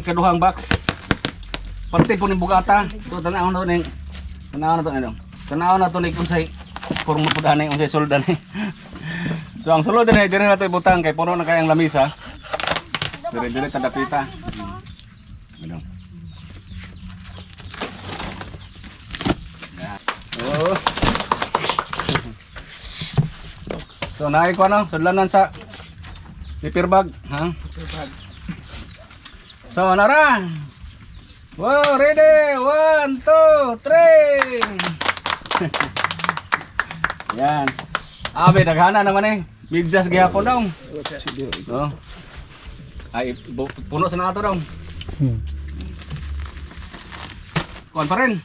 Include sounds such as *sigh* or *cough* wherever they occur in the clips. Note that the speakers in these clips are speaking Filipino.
ang kaduhang box. Parte po ni bugata. So tanaw na to ning tanaw na to. Tanaw na to ni unsay forma po dani unsay soldan ni. *laughs* So ang sulod din dire na to ibutang kay puno na kay ang lamisa. Dire dire kadapita. Ano. Oh. *laughs* So naay ko ano, sudlanan sa paper bag, ha? So nara. Wow, ready. One, two, three. *laughs* Yan. Abe, daghana naman eh. Midyas gihapon daw. Oh. Ay, puno sa nato daw. Hmm. Kuan pa rin.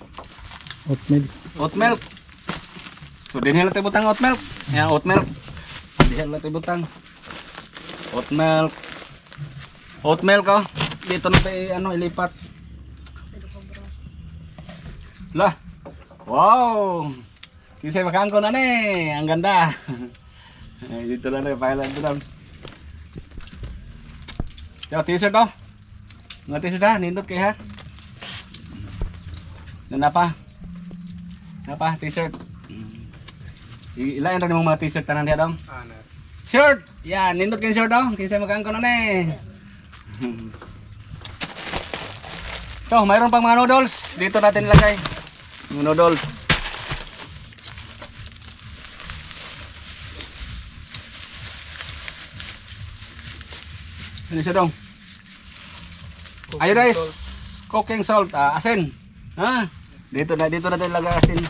Oatmeal. Oat milk. So din natin butang oat milk. Yan oat milk. Din natin butang. Oat milk. Oat milk oh. Dito na tayo ano ilipat. Lah. Wow. Kisay makaan ko na ni. Ang ganda. Ay, *laughs* dito lang na pailan dito lang. Yo, t-shirt oh. Mga t-shirt ha, nindot kayo ha. Nanapa. Napa, t-shirt. I- Ilain rin mong mga t-shirt tanan diya dong. Shirt! Yan, nindot kayo shirt dong. Kinsa magkangko na ni. *laughs* Ito, mayroon pang mga noodles. Dito natin ilagay. Mga noodles. Ano siya dong? Iodized cooking salt, ah, asin. Ha? Dito na dito natin ilagay asin.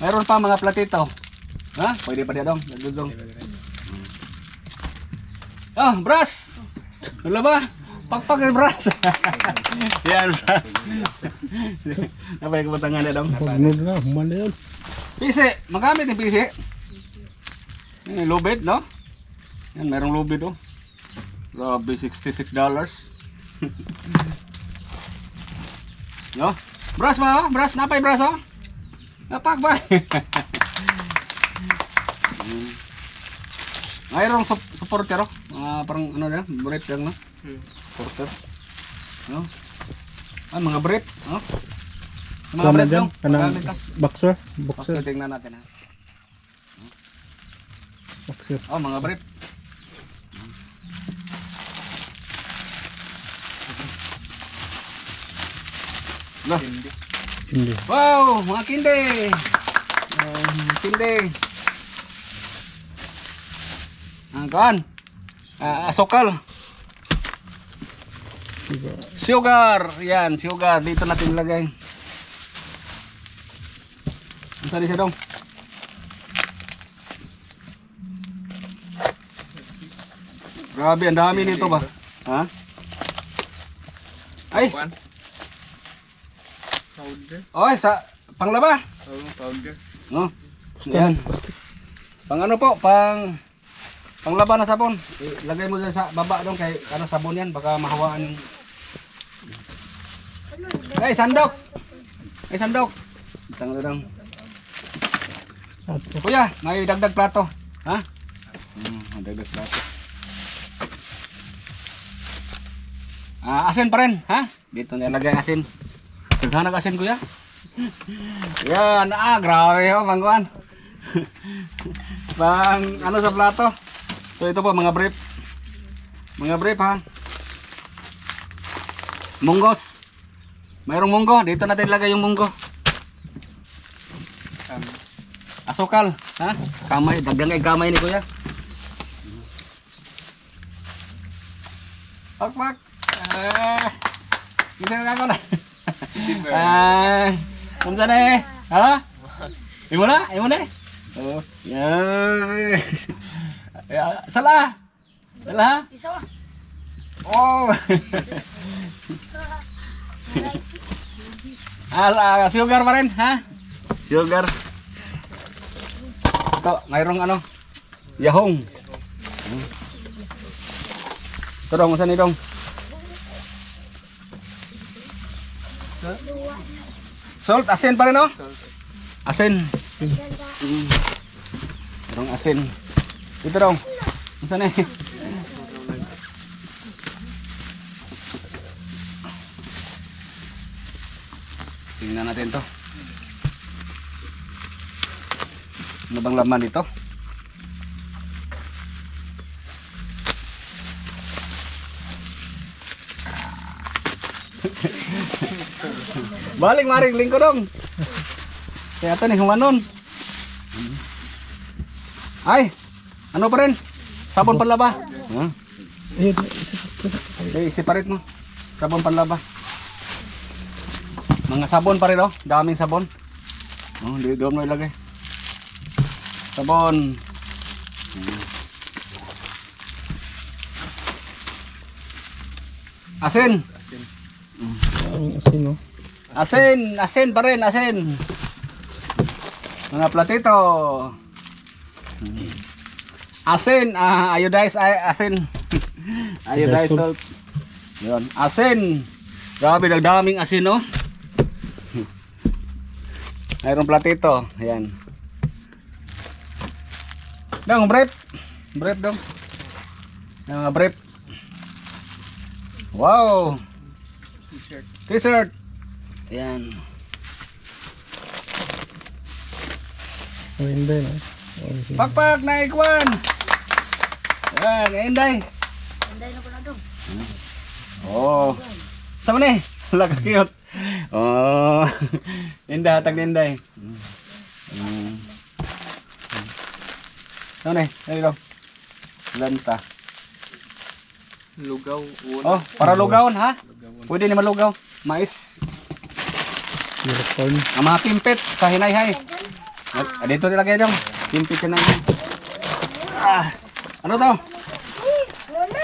Mayroon pa mga platito. Ha? Pwede pa diya dong. Dagdugong. Oh, brush. Wala ba? Pakpak yung brush. *laughs* Yan, brush. Napay ko batangan na dong. Pagnud na, human na yun. Pisi, magamit yung pisi. Yan, lubid, no? Yan, merong lubid, oh. Grabe, $66. *laughs* no? Brush ba, oh? Brush, napay brush, oh? Napak ba? Hmm. *laughs* Mayroong sup supporter, oh. Ah, parang ano na, brief lang, no? Supporter. No? Ah, mga brief, no? Mga brief, dyan, kanang boxer. Boxer, tingnan natin ha. Boxer. Oh, mga brief. Lah. Hindi. Wow, mga kinde. Um, kinde. Ang kan? Ah, asokal. Diba? Sugar. Yan, sugar. Dito natin ilagay. Sari siya dong. Grabe, ang dami nito ba? Ha? Ay, Powder. oy, sa panglaba. Oh, powder. No? Yan. Pang ano po, pang panglaba na sabon. Ilagay mo dyan sa baba doon kay ano sabon yan, baka mahawaan yung Ay, sandok. Ay, sandok. Tanga lang. Kuya, may dagdag plato. Ha? Hmm, dagdag plato. Ah, asin pa rin, ha? Dito nilagay asin. Daghan ang asin, kuya. Yan, ah, grabe oh, pangkuan. Pang ano sa plato? So ito po mga brief. Mga brief ha. Munggos. Mayroong munggo, dito natin ilagay yung munggo. Asukal, ha? Kamay, dagang ay kamay ni kuya. Pak pak. Ah. Hindi na ako na. Ah. Unsa na eh? Ha? Imo na? Imo na? Oh. Yeah. *laughs* Ya, salah. Salah. Isa *laughs* ba? Oh. Ala, sugar pa rin, ha? Sugar. Ito, mayroong ano? Yahong. Ito dong, saan dong? Salt, asin pa rin, oh? Asin. Mm. Mayroong asin. Ito dong. Saan eh? Tingnan natin to. Ano bang laman dito? *laughs* Balik maring lingko dong. Kaya ito nih humanon. Ay, ano pa rin? Sabon panlaba. Huh? Eh, separate mo. Sabon panlaba. Mga sabon pa rin oh. Daming sabon. Oh, di doon mo ilagay. Sabon. Asin. Ang asin, no? Asin. Asin pa rin. Asin. Mga platito. Asin. Ah, iodized asin. *laughs* iodized salt. Yun. Asin. Grabe, nagdaming asin, no? Mayroong platito. Ayan. Dong, brief. Brief dong. Yung mga brief. Wow. T-shirt. T-shirt. Ayan. Ang hindi, no? Ang hindi. Pakpak na ikwan. Ayan, inday. Oh. Sama ni. *laughs* Laka cute. Oh. *laughs* Indah tag ni inday. Hmm. Sama ni. Dali daw. Lanta. Lugaw. Una. Oh, para lugawon ha? Pwede ni malugaw. Mais. Unicorn. Ang mga kimpit sa hinay-hay. Ah, dito nilagay dong. Kimpit ka na yun. Ah, ano to?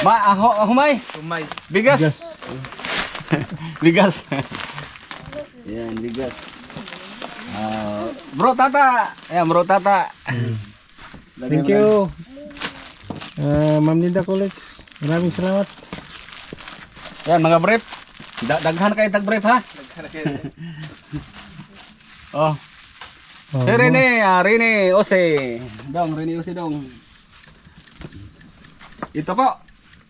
Ma, aho, humay. Umay. Bigas. Bigas. *laughs* bigas. Yan, bigas. Ah, bro tata. Ayan, bro tata. *laughs* Thank you. Ah, Ma'am Linda Colex. Maraming salamat. lang. Yan, mga brief. Da daghan kayo tag brief ha. *laughs* Oh, Oh, si Rene, ah, Rene Ose. Dong, Rene Ose dong. Ito po.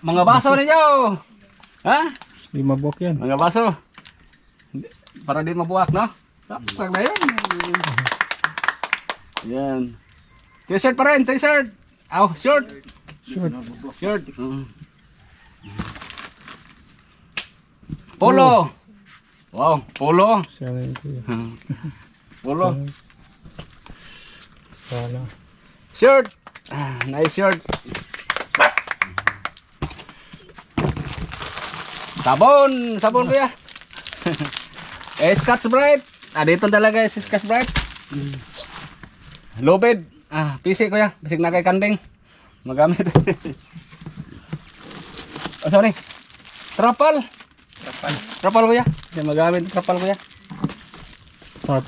Mga baso ninyo. Ha? Di mabok yan. Mga baso. Para di mabuak, no? Tapos na yun. Yan. T-shirt pa rin, t-shirt. Aw, short. Short. Short. Mm. Polo. Wow, polo. Yun. Polo. Sana. Shirt. Ah, nice shirt. Sabon, sabon kuya. *laughs* eh, Scotch Brite. Ah, dito talaga si Scotch Brite. Mm. Lobed. Ah, PC kuya. Bisig na kay kanding. Magamit. *laughs* oh, sorry. Trapal. Kapal. Trapal kuya. Yan, magamit trapal kuya. Start.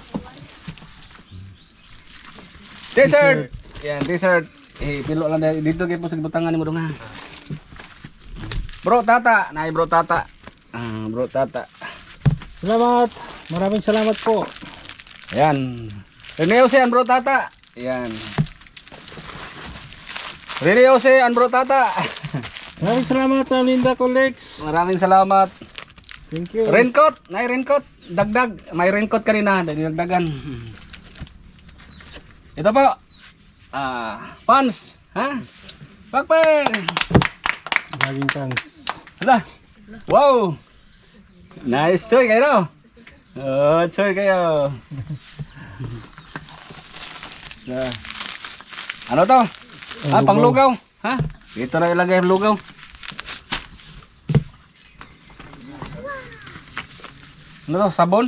T-shirt. Yan, t-shirt. Eh, pilo lang dahil dito kayo po sa butangan ni mo. Bro, tata. Nay, bro, tata. Ah, bro, tata. Salamat. Maraming salamat po. Ayan. Rene Jose, ang bro, tata. Ayan. Rene Jose, ang bro, tata. *laughs* Maraming salamat, Ma'am Linda Colex. Maraming salamat. Thank you. Raincoat. Nay, raincoat. Dagdag. May raincoat kanina. Dagdagan. Ito po. Ah, pants. Ha? Pakper. Laging thanks. Hala. Wow. Nice choy kayo. Oh, choy kayo. Na. *laughs* Ano to? Ah, lugaw. panglugaw. Ha? Dito na ilagay ang lugaw. Ano to? Sabon?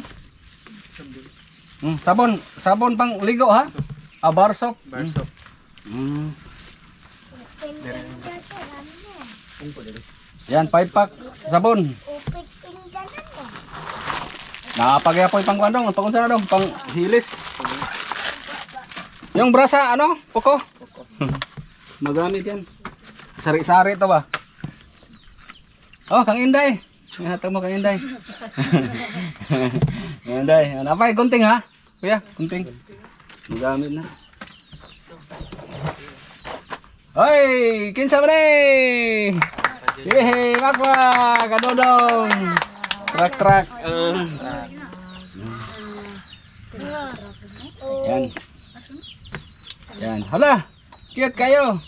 Hmm, sabon. Sabon pang ligo ha? Ah, bar soap. Barsok. Hmm. Yan, 5 pack sabon. Nakapagyapoy pang kandong, pang unsa dong, pang hilis. Yung brasa, ano? Puko? Magamit yan. Sari-sari to ba? Oh, kang Inday. Ihatag mo kang Inday. *laughs* Inday. Ano pa, gunting ha? Kuya, gunting. Magamit na. Hoy, kinsa ba ni? Yehe, makwa, kadodong. Trak trak. Uh. Hala, cute kayo.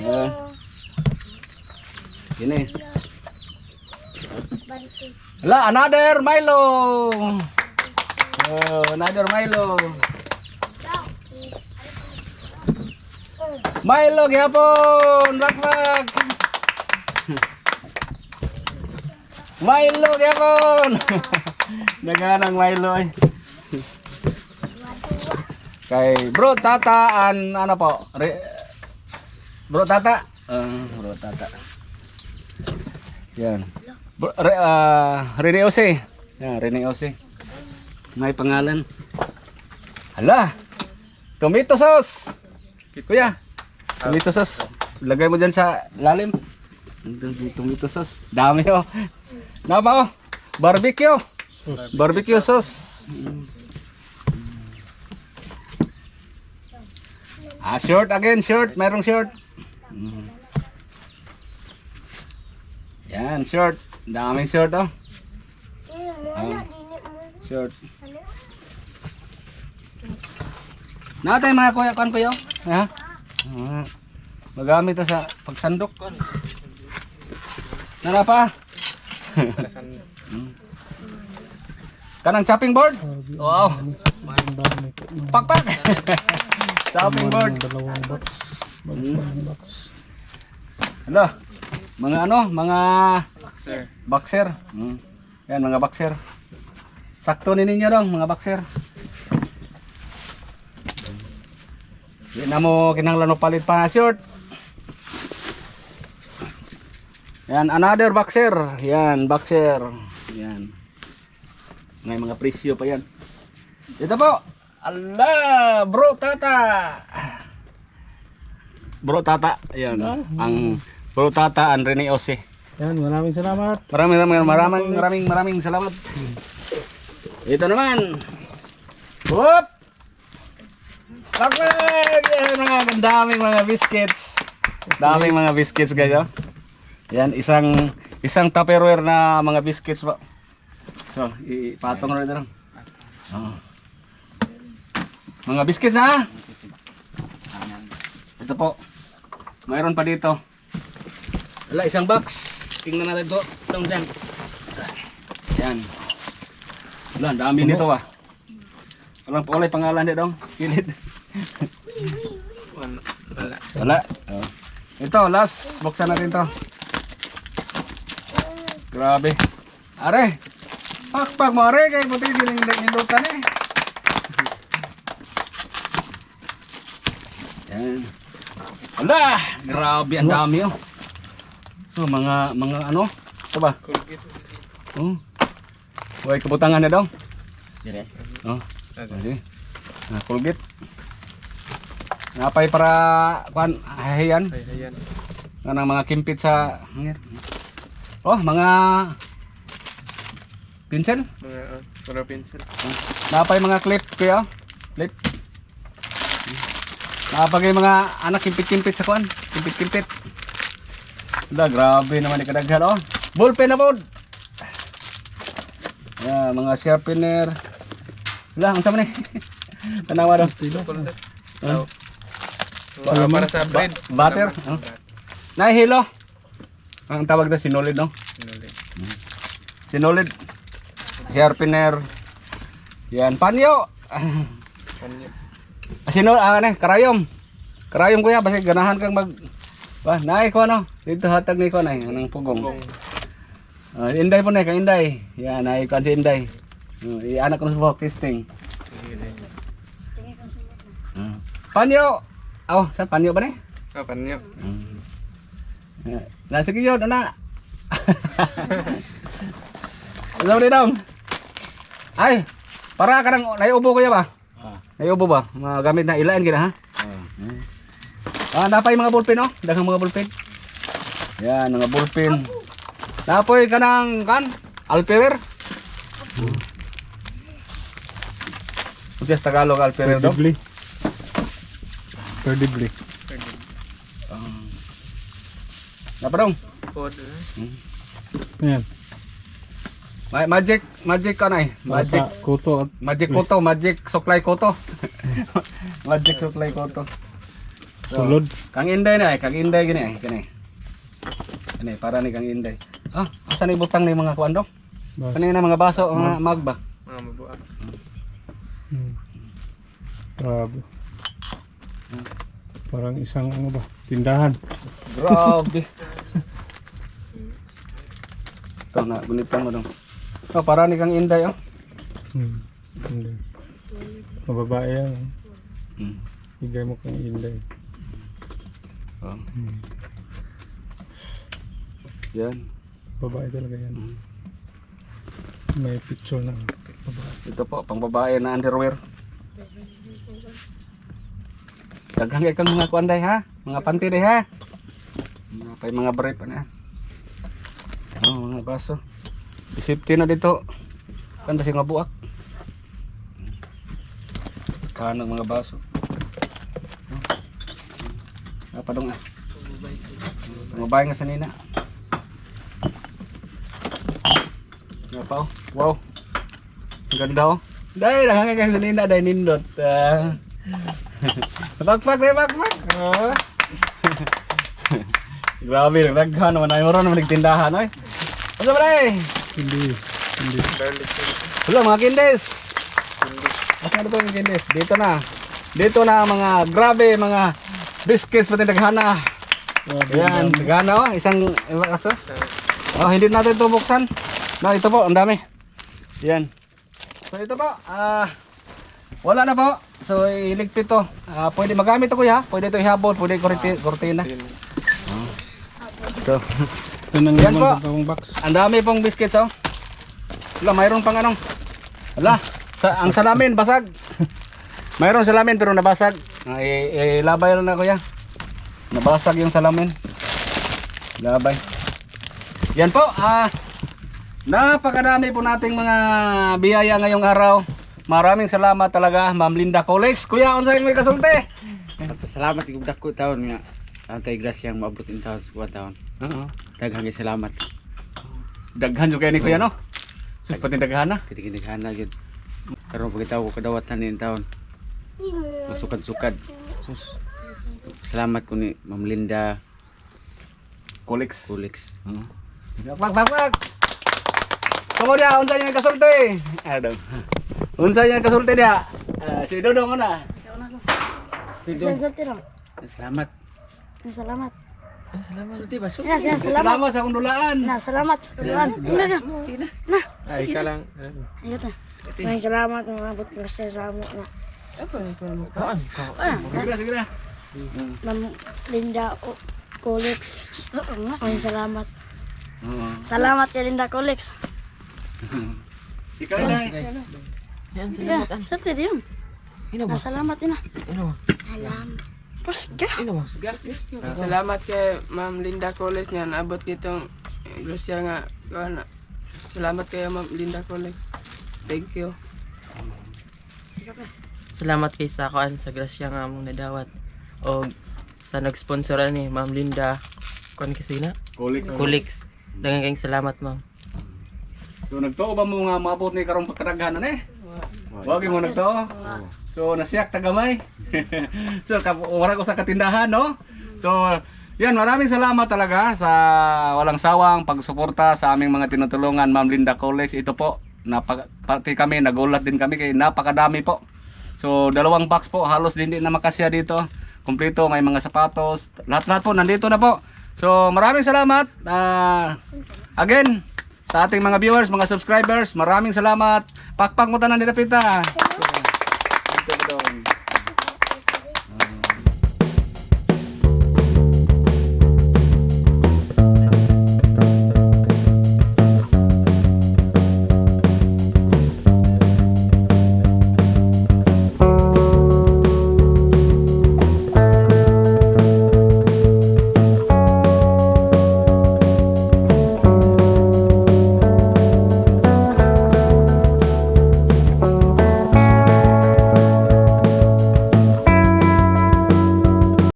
Yan. Ini. Hala, another Milo. Oh, another Milo. Milo gyapon, bakbak. Milo gyapon. *laughs* Daganang Milo eh. Kay Bro Tata an ano po? Re, bro Tata. Ah, Bro Tata. Yan. Bro, re, ah, Rene Ose. Yan, Rene Ose. May pangalan. Hala. Tomato sauce. Kuya. Tomato sauce. Lagay mo dyan sa lalim. Tomato sauce. Dami oh. Napa oh. Barbecue. Barbecue sauce. Ah, short again, short. Mayroong short. Mm. Yan, short. Daming short oh. Ah, short. Natay mga kuya kan kuya. Ha? Ah, Magamit to sa pagsandok. Nara pa? *laughs* Kanang chopping board? Wow. Pakpak. *laughs* chopping board. Dalawang box. Dalawang box. Ano? Mga ano? Mga Sir. boxer. Mm. Yan, mga boxer. Sakto ni ninyo dong, mga boxer. Di na mo kinahanglan mo palit pa short. Yan, another boxer. Yan, boxer. Yan. May mga presyo pa yan. Ito po. Allah, bro tata. Bro tata. Yan. Ang bro tata and Rene Ose. Yan, maraming salamat. Maraming maraming maraming maraming maraming salamat. Ito naman. Whoop! Pakpag! Yan mga daming mga biscuits. Daming mga biscuits guys. Oh. Yan isang isang tupperware na mga biscuits po. So, ipatong rin lang. Oh. Mga biscuits ha. Ito po. Mayroon pa dito. Wala, isang box. Tingnan natin ito. Itong dyan. Yan. Wala, dami nito ah. Walang wala yung pangalan dong. Kilid. Wala. Wala. Oh. Ito, last. Buksan natin to. Grabe. Are. Pakpak mo are. Kaya puti giling nilutan eh. Yan. Wala. Grabe, ang dami oh. So, mga, mga ano? Ito ba? Oh. Huwag kabutangan na daw. Dire. Oh. Okay. Sige. Ah, Colgate. Napay para kuan hayan Ay, ayan. kanang mga kimpit sa Oh, mga pinsel. Mga uh, color pencil. Napay mga clip kuya. Clip. Napagay mga anak kimpit-kimpit sa kuan. Kimpit-kimpit. Wala, grabe naman ikadaghan oh. Ballpen na po. Yeah, mga sharpener. Wala, ang sama ni. *laughs* Tanawa daw. Color. Ah. Oh. Para, sa bread. Butter? Ah. Nahilo. Ang tawag na sinulid no? Sinuli. Sinulid. Sharpener. Yan, panyo. Kanyo. Sinul, ah, ano, karayom. Karayom kuya, basta ganahan kang mag... Ba, naay ko ano. Dito hatag ni ko na, anong pugong. Ah, inday po na, kang inday. Yan, naay ko si inday. Uh, i-anak ko na sa buhok testing. Uh, panyo. Oh, sa panyo ba ni? Ah, panyo. Uh, na sige yun, anak. Alam mo dong. Ay, para ka nang naiubo kuya ba? Naiubo ba? Mga gamit na ilain gina ha? Ah, napay mga ballpen oh. Daghang mga ballpen. Yan, mga ballpen. Napoy ka ng kan? Alperer. Just Tagalog Alperer daw. Perdibly. Perdibly. Napa dong? Pod. Yan. Ma- magic, magic ano eh. Magic, Magic. Kuto at magic koto, magic supply koto. *laughs* magic supply koto. So, sulod. Kang Inday na eh, kang Inday gini eh, kani. Kani para ni kang Inday. Ah, asa ni butang ni mga kuan do? Bas. Kanina mga baso, mga magba. Mga mabuak. Hmm. Grabe. Parang isang ano ba? Tindahan. Grabe. *laughs* Ito na, gunitan mo dong. Oh, para ni kang Inday oh. Hmm. Hindi. Mababae yan. Hmm. Bigay mo kang inday. Oh. Hmm. Yan. Babae talaga yan. May picture na. Babae. Ito po, pang babae na underwear. Daghang kay kang mga kuan day ha, mga panty day ha. Mga kay mga brief na. Oh, mga baso. Isipti na dito. Kan basi nga buak. Kanang mga baso. Oh. Apa dong ah? Mga babae nga sanina. Nga pa oh. Wow. Ganda oh. Dahil lang kay sanina dahil nindot. Ah. *laughs* Pakpak deh pakpak. Oh. *laughs* Grabe, nagdaghan naman ay moron naman nagtindahan oy. Ano ba ray? Hindi. Hindi. Hello mga kindes. Asa na to mga kindes? Dito na. Dito na mga grabe mga biscuits pati naghana. Ayan, naghana oh, isang aso. Oh, hindi natin ito buksan. No, ito po, ang dami. Yan. So ito po, ah wala na po. So iligpit to. Ah, pwede magamit to kuya. Pwede ito ihabol, pwede korti, kortina. tin. So, *laughs* Ito Yan po. naman itong box. ang dami pong biscuits oh. Wala, mayroon pang anong. Wala, sa, ang salamin basag. *laughs* mayroon salamin pero nabasag. Ah, i- ilabay lang na kuya. Nabasag yung salamin. Labay. Yan po, ah napakadami po nating mga biyaya ngayong araw. Maraming salamat talaga, Ma'am Linda Colex. Kuya, unsay may kasulti? Salamat igong dako taon nga. Antay grasyang maabot in taon sa kuwa taon. Oo. Daghang kay salamat. Daghan jud kay ni kuya no. Sus pati daghan na. Kiti kinighana gyud. Karon pagitaw ko kadawatan ni taon. Masukad-sukad. Sus, Salamat ko ni Ma'am Linda Colex. Kulix. Oo. Wag wag wag. Kamu dia unsa nya kasulti? Aduh. Unsa nya kasulti dia? Ah, si Dodong mana? Si Dodong. Salamat. Salamat. Sulti ba? Ya, ya, salamat. Salamat sa kundulaan. Nah, salamat. Salamat. Udah, dah. Ay, ka lang. Ayo dah. Maraming salamat mengabot kasi sa amo na. Segera segera. Ma'am Linda O- Colex. Maraming salamat. Oo. Salamat kay Linda Colex. Ikaw na. Yan, salamat. Ya, serte yun. Nah, salamat yun ah. Salamat. Terus, ya. Salamat kay Ma'am Linda College nga naabot nitong grasya nga kuha na. Salamat kay Ma'am Linda College. Thank you. Salamat kay sa kuan sa grasya nga among nadawat. O sa nag-sponsoran ni Ma'am Linda kuan kasi na Colex. Kulix. Daghang kayong salamat ma'am. So nagtuo ba mo nga maabot ni karong pagkadaghanan eh? Wag mo nagtuo. So nasiyak tagamay. *laughs* so wala ko sa katindahan no. So yan, maraming salamat talaga sa walang sawang pagsuporta sa aming mga tinutulungan Ma'am Linda College. Ito po, napaka, pati kami, nagulat din kami kay napakadami po. So dalawang box po, halos din din na makasya dito. Kompleto, may mga sapatos, lahat-lahat po nandito na po. So maraming salamat. Ah, again, sa ating mga viewers, mga subscribers, maraming salamat. Pakpak mo tanan dito pita.